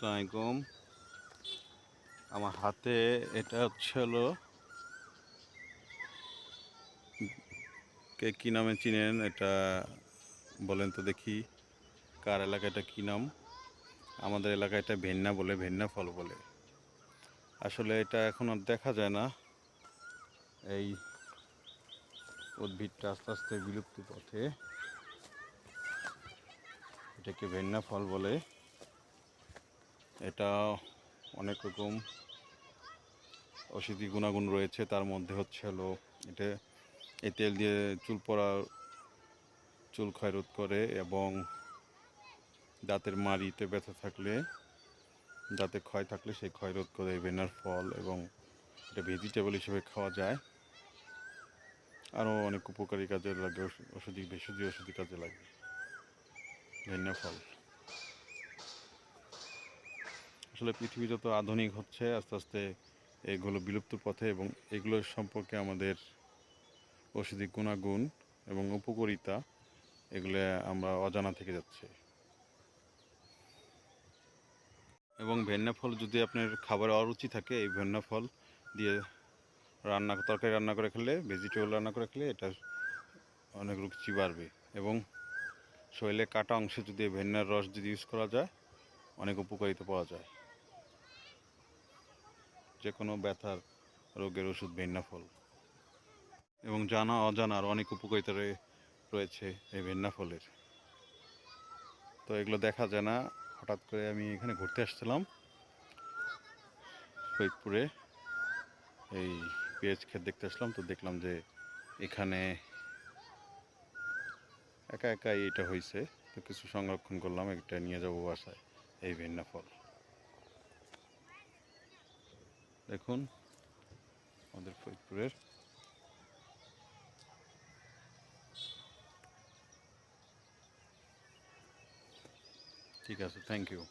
আসসালামাইকুম আমার হাতে এটা হচ্ছে হলো কে কী নামে চিনেন এটা বলেন তো দেখি। কার এলাকাটা কী নাম? আমাদের এলাকায় এটা ভেন্না বলে, ভেন্না ফল বলে। আসলে এটা এখন আর দেখা যায় না। এই উদ্ভিদটা আস্তে আস্তে বিলুপ্তি পথে এটাকে ভেন্না ফল বলে। এটা অনেক রকম ঔষধি গুণাগুণ রয়েছে। তার মধ্যে হচ্ছে হলো এটা, এই তেল দিয়ে চুল পড়া, চুল ক্ষয় রোধ করে এবং দাঁতের মাড়িতে ব্যথা থাকলে, দাঁতে ক্ষয় থাকলে সেই ক্ষয় রোধ করে ভেনার ফল এবং এটা ভেজিটেবল হিসেবে খাওয়া যায়। আরও অনেক উপকারী কাজে লাগে ওষ- ওষুধি ভেষজ ওষুধি কাজে লাগে, ভেন্না ফল। আসলে পৃথিবী যত আধুনিক হচ্ছে, আস্তে আস্তে এগুলো বিলুপ্ত পথে এবং এগুলোর সম্পর্কে আমাদের ঔষধি গুণাগুণ এবং উপকারিতা, এগুলো আমরা অজানা থেকে যাচ্ছে। এবং ভেন্না ফল যদি আপনার খাবারে অরুচি থাকে, এই ভেন্না ফল দিয়ে রান্না, তরকারি রান্না করে খেলে ভেজিটেবল রান্না করে খেলে এটা অনেক রুচি বাড়বে। এবং শরীরে কাটা অংশে যদি ভেন্নার রস যদি ইউজ করা যায়, অনেক উপকারিতা পাওয়া যায়। যে কোনো ব্যথার রোগের ওষুধ ফল। এবং জানা অজানার অনেক উপকারিতা রয়ে- রয়েছে এই ফলের। তো এগুলো দেখা যায় না। হঠাৎ করে আমি এখানে ঘুরতে আসছিলাম ফরিদপুরে এই পেঁয়াজ ক্ষেত দেখতে আসলাম, তো দেখলাম যে এখানে একা একাই এটা হয়েছে তো কিছু সংরক্ষণ করলাম, এটা নিয়ে যাব বাসায়, এই ভেন্না ফল। দেখুন আমাদের ফরিদপুরের। ঠিক আছে থ্যাংক ইউ